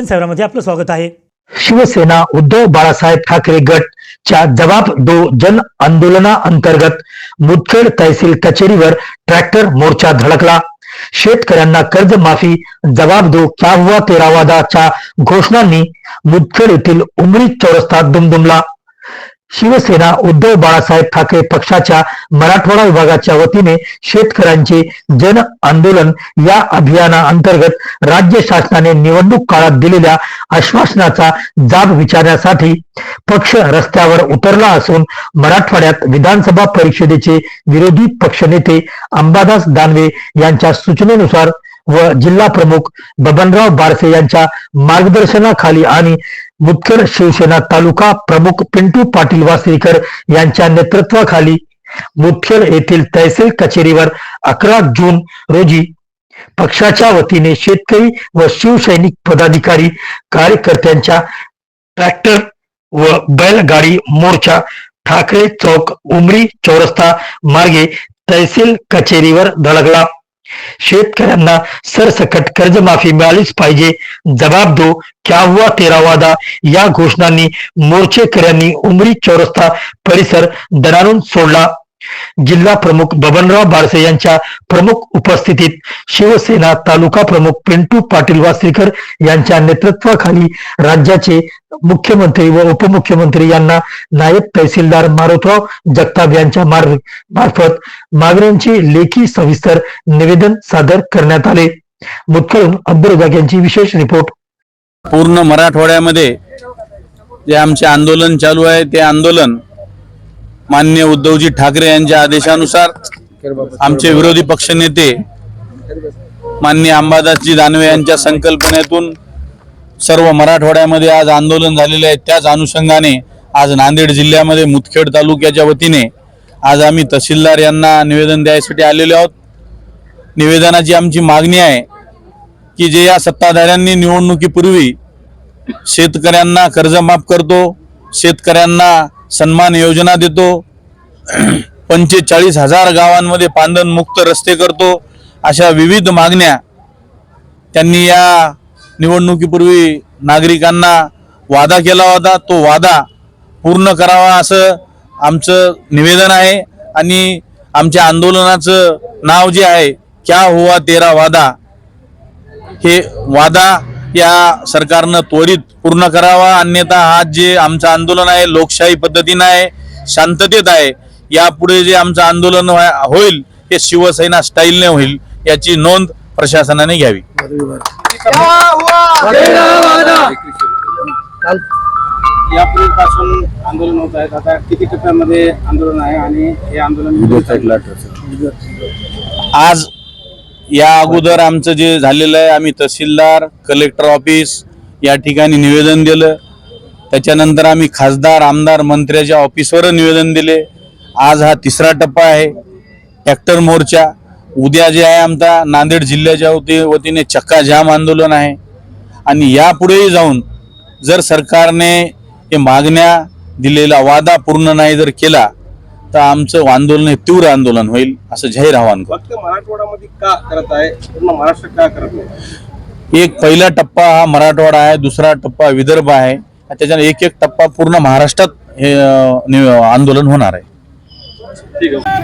दर्शन सेवरामध्ये आपलं स्वागत आहे. शिवसेना उद्धव बाळासाहेब ठाकरे गट च्या जबाब दो जन आंदोलना अंतर्गत मुदखेड तहसील कचेरीवर ट्रॅक्टर मोर्चा धडकला. शेतकऱ्यांना कर्जमाफी जबाब दो क्या हुआ तेरा वादाच्या घोषणांनी मुदखेड येथील उमरी चौरस्ता दुमदुमला. शिवसेना उद्धव बाळासाहेब ठाकरे पक्षाच्या मराठवाडा विभागाच्या वतीने शेतकऱ्यांचे जन आंदोलन या अभियाना अंतर्गत राज्य शासनाने निवडणूक काळात दिलेल्या आश्वासनाचा जाब विचारण्यासाठी पक्ष रस्त्यावर उतरला असून मराठवाड्यात विधानसभा परिषदेचे विरोधी पक्षनेते अंबादास दानवे यांच्या सूचनेनुसार व जिल्हा प्रमुख बबनराव बारसे यांच्या मार्गदर्शनाखाली आणि मुदखेड शिवसेना तालुका प्रमुख पिंटू पाटील वासरीकर यांच्या नेतृत्वाखाली मुदखेड येथील तहसील कचेरीवर अकरा जून रोजी पक्षाच्या वतीने शेतकरी व शिवसैनिक पदाधिकारी कार्यकर्त्यांच्या ट्रॅक्टर व बैलगाडी मोर्चा ठाकरे चौक उमरी चौरस्ता मार्गे तहसील कचेरीवर धडकला. शेतकऱ्यांना सरसकट कर्जमाफी मिळालीच पाहिजे. जबाब दो क्या हुआ तेरा वादा या घोषणांनी मोर्चेकऱ्यांनी उमरी चौरस्ता परिसर दणाणून सोडला. जिल्हा प्रमुख बबनराव बारसे यांच्या प्रमुख उपस्थितीत शिवसेना तालुका प्रमुख पिंटू पाटील वासरीकर यांच्या नेतृत्वाखाली राज्याचे मुख्यमंत्री व उपमुख्यमंत्री यांना नायब तहसीलदार मारुतराव जगताप यांच्या मार्फत मागण्यांचे लेखी सविस्तर निवेदन सादर करण्यात आले. मुतकळून अब्दुल यांची विशेष रिपोर्ट. पूर्ण मराठवाड्यामध्ये जे आमचे आंदोलन चालू आहे ते आंदोलन मान्य उद्धवजी ठाकरे यांच्या आदेशानुसार आमचे विरोधी पक्षनेते मान्य अंबादासजी दानवे यांच्या संकल्पनेतून सर्व मराठवाड्यामध्ये आज आंदोलन झालेले आहे. त्याच अनुषंगाने आज नांदेड जिल्ह्यामध्ये मुदखेड तालुक्याच्या वतीने आज आम्ही तहसीलदार यांना निवेदन द्यायसाठी आलेलो आहोत. निवेदनाची आमची मागणी आहे की जे या सत्ताधाऱ्यांनी निवडणुकीपूर्वी शेतकऱ्यांना कर्जमाफ करतो शेतकऱ्यांना सन्मान योजना देतो. पंचेचाळीस हजार गावांमध्ये पांदनमुक्त रस्ते करतो. अशा विविध मागण्या त्यांनी या निवडणुकीपूर्वी नागरिकांना वादा केला होता. तो वादा पूर्ण करावा असं आमचं निवेदन आहे आणि आमच्या आंदोलनाचं नाव जे आहे क्या हुआ तेरा वादा हे वादा या सरकारनं त्वरित पूर्ण करावा. अन्यथा आज जे आमचं आंदोलन आहे लोकशाही पद्धतीनं आहे शांततेत आहे यापुढे जे आमचं आंदोलन होईल हे शिवसेना स्टाईलने होईल याची नोंद प्रशासनाने घ्यावी. यापूर्वीपासून आंदोलन होत आहेत. आता किती टप्प्यामध्ये आंदोलन आहे आणि हे आंदोलन आज या अगोदर आमचं जे झालेलं आहे आम्ही तहसीलदार कलेक्टर ऑफिस या ठिकाणी निवेदन दिलं. त्याच्यानंतर आम्ही खासदार आमदार मंत्र्याच्या ऑफिसवर निवेदन दिले. आज हा तिसरा टप्पा आहे ट्रॅक्टर मोर्चा. उद्या जे आहे आमचा नांदेड जिल्ह्याच्या वती वतीने चक्का जाम आंदोलन आहे. आणि यापुढेही जाऊन जर सरकारने हे मागण्या दिलेला वादा पूर्ण नाही जर केला तर आमचं आंदोलन हे तीव्र आंदोलन होईल असं जाहीर आवाहन करतो फक्त मराठवाड्यामध्ये का करत आहे पूर्ण महाराष्ट्र का करत नाही एक पहिला टप्पा हा मराठवाडा आहे दुसरा टप्पा विदर्भ आहे त्याच्याने एक एक टप्पा पूर्ण महाराष्ट्रात हे आंदोलन होणार आहे ठीक आहे